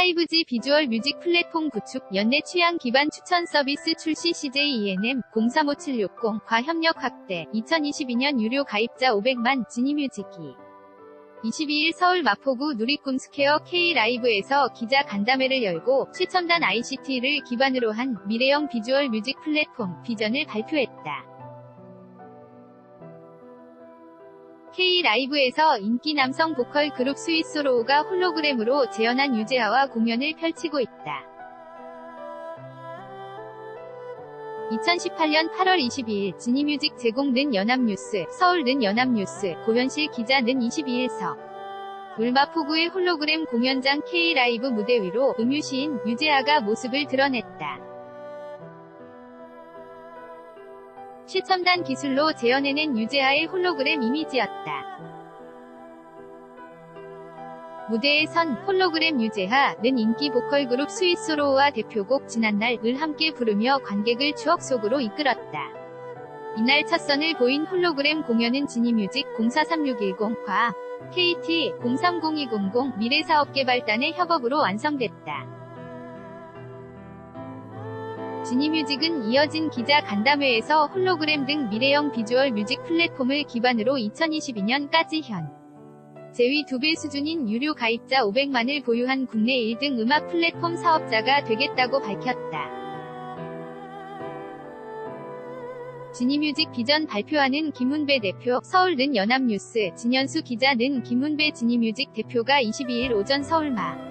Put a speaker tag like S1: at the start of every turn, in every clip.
S1: 5G 비주얼 뮤직 플랫폼 구축, 연내 취향 기반 추천 서비스 출시 CJ ENM 035760과 협력 확대, 2022년 유료 가입자 500만 지니뮤직이 22일 서울 마포구 누리꿈 스퀘어 K라이브에서 기자 간담회를 열고 최첨단 ICT를 기반으로 한 미래형 비주얼 뮤직 플랫폼 비전을 발표했다. K라이브에서 인기 남성 보컬 그룹 스위스로우가 홀로그램으로 재현한 유재하와 공연을 펼치고 있다. 2018년 8월 22일 지니뮤직 제공 는 연합뉴스, 서울 는 연합뉴스, 고현실 기자 는 22일 서 울마포구의 홀로그램 공연장 K라이브 무대 위로 음유시인 유재하가 모습을 드러냈다. 최첨단 기술로 재현해낸 유재하의 홀로그램 이미지였다. 무대에 선 홀로그램 유재하는 인기 보컬 그룹 스위스로우와 대표곡 지난날을 함께 부르며 관객을 추억 속으로 이끌었다. 이날 첫 선을 보인 홀로그램 공연은 지니뮤직 043610과 KT 030200 미래사업개발단의 협업으로 완성됐다. 지니뮤직은 이어진 기자 간담회에서 홀로그램 등 미래형 비주얼 뮤직 플랫폼을 기반으로 2022년까지 현 제위 2배 수준인 유료 가입자 500만을 보유한 국내 1등 음악 플랫폼 사업자가 되겠다고 밝혔다. 지니뮤직 비전 발표하는 김훈배 대표, 서울는 연합뉴스, 진현수 기자는 김훈배 지니뮤직 대표가 22일 오전 서울마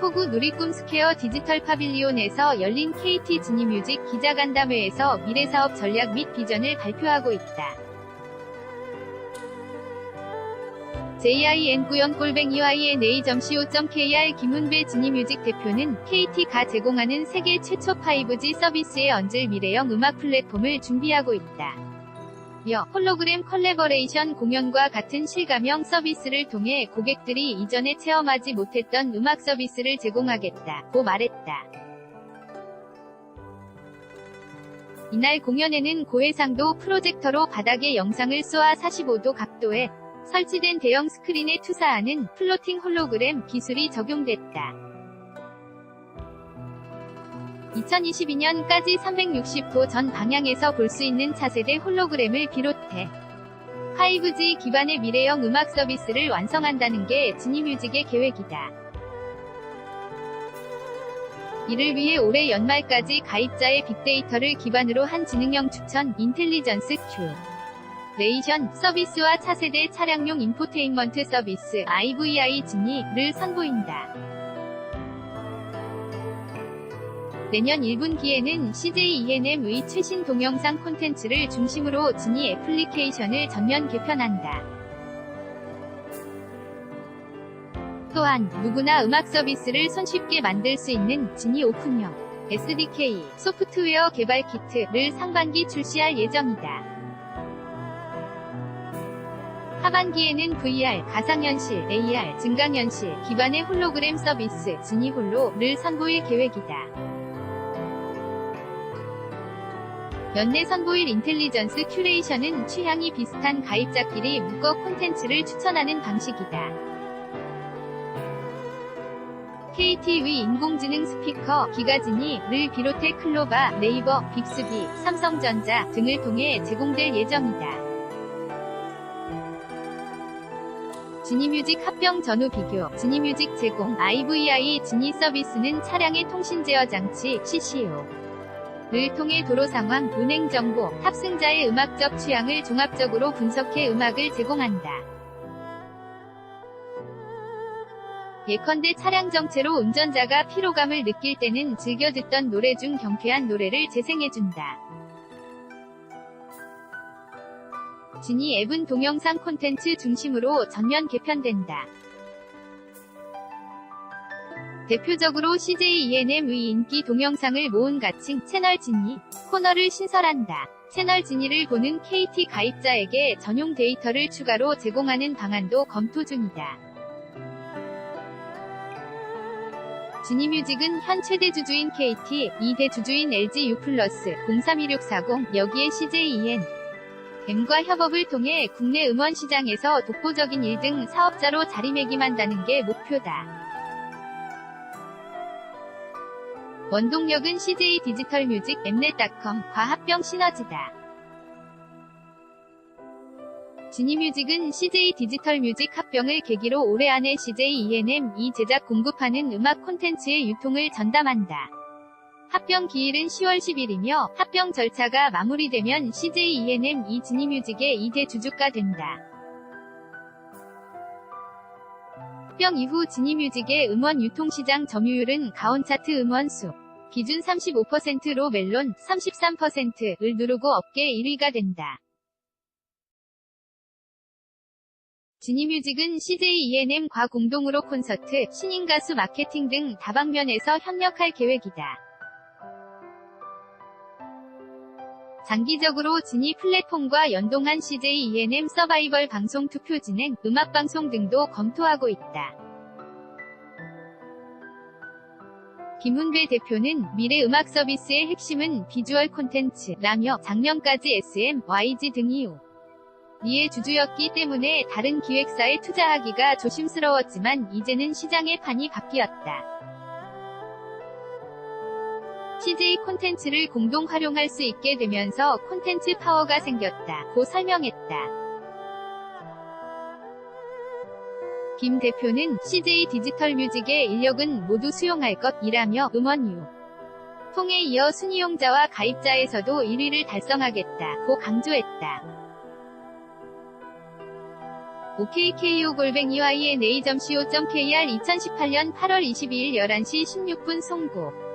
S1: 포구 누리꿈 스퀘어 디지털 파빌리온에서 열린 KT 지니뮤직 기자간담회에서 미래사업 전략 및 비전을 발표하고 있다. JIN9연 꼴뱅이 YNA.co.kr 김훈배 지니뮤직 대표는 KT가 제공하는 세계 최초 5G 서비스에 얹을 미래형 음악 플랫폼을 준비하고 있다. 며 홀로그램 컬래버레이션 공연과 같은 실감형 서비스를 통해 고객들이 이전에 체험하지 못했던 음악 서비스를 제공하겠다고 말했다. 이날 공연에는 고해상도 프로젝터로 바닥에 영상을 쏘아 45도 각도에 설치된 대형 스크린에 투사하는 플로팅 홀로그램 기술이 적용됐다. 2022년까지 360도 전 방향에서 볼 수 있는 차세대 홀로그램을 비롯해 5G 기반의 미래형 음악 서비스를 완성한다는 게 지니뮤직의 계획이다. 이를 위해 올해 연말까지 가입자의 빅데이터를 기반으로 한 지능형 추천 인텔리전스 큐 레이션 서비스와 차세대 차량용 인포테인먼트 서비스 IVI 진이를 선보인다. 내년 1분기에는 CJ ENM의 최신 동영상 콘텐츠를 중심으로 진이 애플리케이션을 전면 개편한다. 또한 누구나 음악 서비스를 손쉽게 만들 수 있는 진이 오픈형 SDK 소프트웨어 개발 키트를 상반기 출시할 예정이다. 하반기에는 VR, 가상현실, AR, 증강현실 기반의 홀로그램 서비스 지니홀로를 선보일 계획이다. 연내 선보일 인텔리전스 큐레이션은 취향이 비슷한 가입자끼리 묶어 콘텐츠를 추천하는 방식이다. KT의 인공지능 스피커 기가진이를 비롯해 클로바, 네이버, 빅스비, 삼성전자 등을 통해 제공될 예정이다. 지니뮤직 합병 전후 비교, 지니뮤직 제공, IVI 지니 서비스는 차량의 통신 제어 장치, CCU. 를 통해 도로 상황, 운행 정보, 탑승자의 음악적 취향을 종합적으로 분석해 음악을 제공한다. 예컨대 차량 정체로 운전자가 피로감을 느낄 때는 즐겨 듣던 노래 중 경쾌한 노래를 재생해준다. 진이 앱은 동영상 콘텐츠 중심으로 전면 개편된다. 대표적으로 CJ ENM의 인기 동영상을 모은 가칭 채널 진이 코너를 신설한다. 채널 진이를 보는 KT 가입자에게 전용 데이터를 추가로 제공하는 방안도 검토 중이다. 지니뮤직은 현 최대 주주인 KT, 2대 주주인 LG U+, 032640, 여기에 CJ EN, M과 협업을 통해 국내 음원 시장에서 독보적인 1등 사업자로 자리매김한다는 게 목표다. 원동력은 CJ 디지털 뮤직, 엠넷닷컴과 합병 시너지다. 지니뮤직은 CJ 디지털 뮤직 합병을 계기로 올해 안에 CJ ENM2 제작 공급하는 음악 콘텐츠의 유통을 전담한다. 합병 기일은 10월 10일이며 합병 절차가 마무리되면 CJ ENM2 지니뮤직의 2대 주주가 된다. 합병 이후 지니뮤직의 음원 유통시장 점유율은 가온차트 음원 수 기준 35%로 멜론 33%를 누르고 업계 1위가 된다. 지니뮤직은 CJ ENM과 공동으로 콘서트, 신인 가수 마케팅 등 다방면에서 협력할 계획이다. 장기적으로 지니 플랫폼과 연동한 CJ ENM 서바이벌 방송 투표 진행, 음악 방송 등도 검토하고 있다. 김훈배 대표는 미래 음악 서비스의 핵심은 비주얼 콘텐츠라며 작년까지 SM, YG 등 이후 리의 주주였기 때문에 다른 기획사에 투자하기가 조심스러웠지만 이제는 시장의 판이 바뀌었다. CJ 콘텐츠를 공동 활용할 수 있게 되면서 콘텐츠 파워가 생겼다. 고 설명했다. 김 대표는 CJ 디지털 뮤직의 인력은 모두 수용할 것이라며 음원 유 통에 이어 순이용자와 가입자에서도 1위를 달성하겠다. 고 강조했다. OKKO 골뱅이 YNA.co.kr 2018년 8월 22일 11시 16분 송고